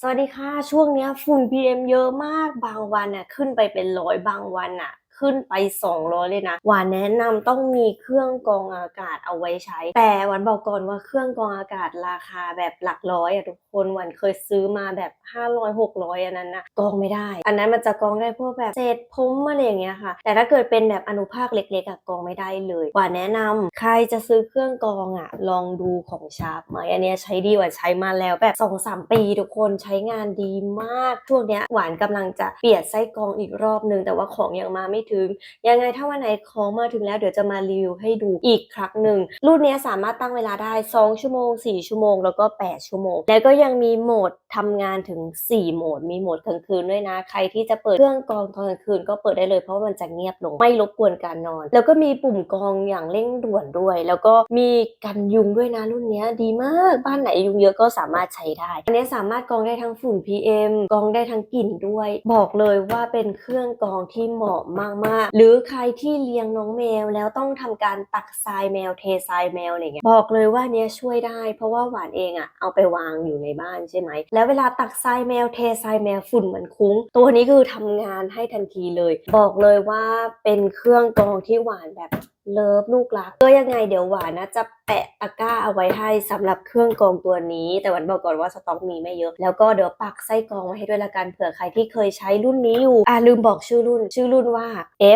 สวัสดีค่ะ ช่วงนี้ฝุ่น PM เยอะมากบางวันน่ะขึ้นไปเป็นร้อยบางวันน่ะ ขึ้นไป 200 เลยนะหวานแนะนำต้องมีเครื่องกรองอากาศเอาไว้ใช้ แต่หวานบอกก่อนว่าเครื่องกรองอากาศราคาแบบหลักร้อยอะทุกคนหวานเคยซื้อมาแบบ 500 600 อันนั้นนะกรองไม่ได้ อันนั้นมันจะกรองได้พวกแบบเศษผมอะไรอย่างเงี้ยค่ะ แต่ถ้าเกิดเป็นแบบอนุภาคเล็กๆอะกรองไม่ได้เลยหวานแนะนำใครจะซื้อเครื่องกรองอะลองดูของชาร์ปไหมอันเนี้ยใช้ดีหวานใช้มาแล้วแบบ2-3ปีทุกคนใช้งานดีมากช่วงเนี้ยหวานกำลังจะเปลี่ยนไส้กรองอีกรอบนึงแต่ว่าของยังมาไม่ถึง ยังไงถ้าวันไหนของมาถึงแล้วเดี๋ยวจะมารีวิวให้ดูอีกครั้งหนึ่งรุ่นนี้สามารถตั้งเวลาได้ 2 ชั่วโมง 4 ชั่วโมง แล้วก็ 8 ชั่วโมง แล้วก็ยังมีโหมดทำงานถึง 4 โหมด มีโหมดกลางคืนด้วยนะ ใครที่จะเปิดเครื่องกรองตอนกลางคืนก็เปิดได้เลยเพราะมันจะเงียบลงไม่รบกวนการนอน แล้วก็มีปุ่มกรองอย่างเร่งด่วนด้วย แล้วก็มีกันยุงด้วยนะรุ่นนี้ดีมากบ้านไหนยุงเยอะก็สามารถใช้ได้ อันนี้สามารถกรองได้ทั้งฝุ่น PM กรองได้ทั้งกลิ่นด้วย บอกเลยว่าเป็นเครื่องกรองที่เหมาะมากๆหรือใครที่เลี้ยงน้องแมวแล้วต้องทำการตักทรายแมวเททรายแมวอะไรเงี้ยบอกเลยว่าเนี้ยช่วยได้ เพราะว่าหวานเองอะเอาไปวางอยู่ในบ้านใช่ไหมแล้วเวลาตักทรายแมวเททรายแมวฝุ่นมันคุ้ง ตัวนี้คือทำงานให้ทันทีเลย บอกเลยว่าเป็นเครื่องกรองที่หวานแบบ เลิฟลูกรักก็ยังไงเดี๋ยวหวานนะจะแปะตะกร้าเอาไว้ให้สำหรับเครื่องกรองตัวนี้ แต่หวันบอกก่อนว่าสต็อกมีไม่เยอะ แล้วก็เดี๋ยวปักไส้กรองไว้ให้ด้วยละกันเผื่อใครที่เคยใช้รุ่นนี้อยู่อ่าลืมบอกชื่อรุ่น ชื่อรุ่นว่า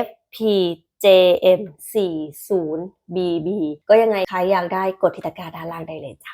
FPJM 40 BB ก็ยังไงใครอยากได้กดที่ตะกร้าด้านล่างได้เลยจ้ะ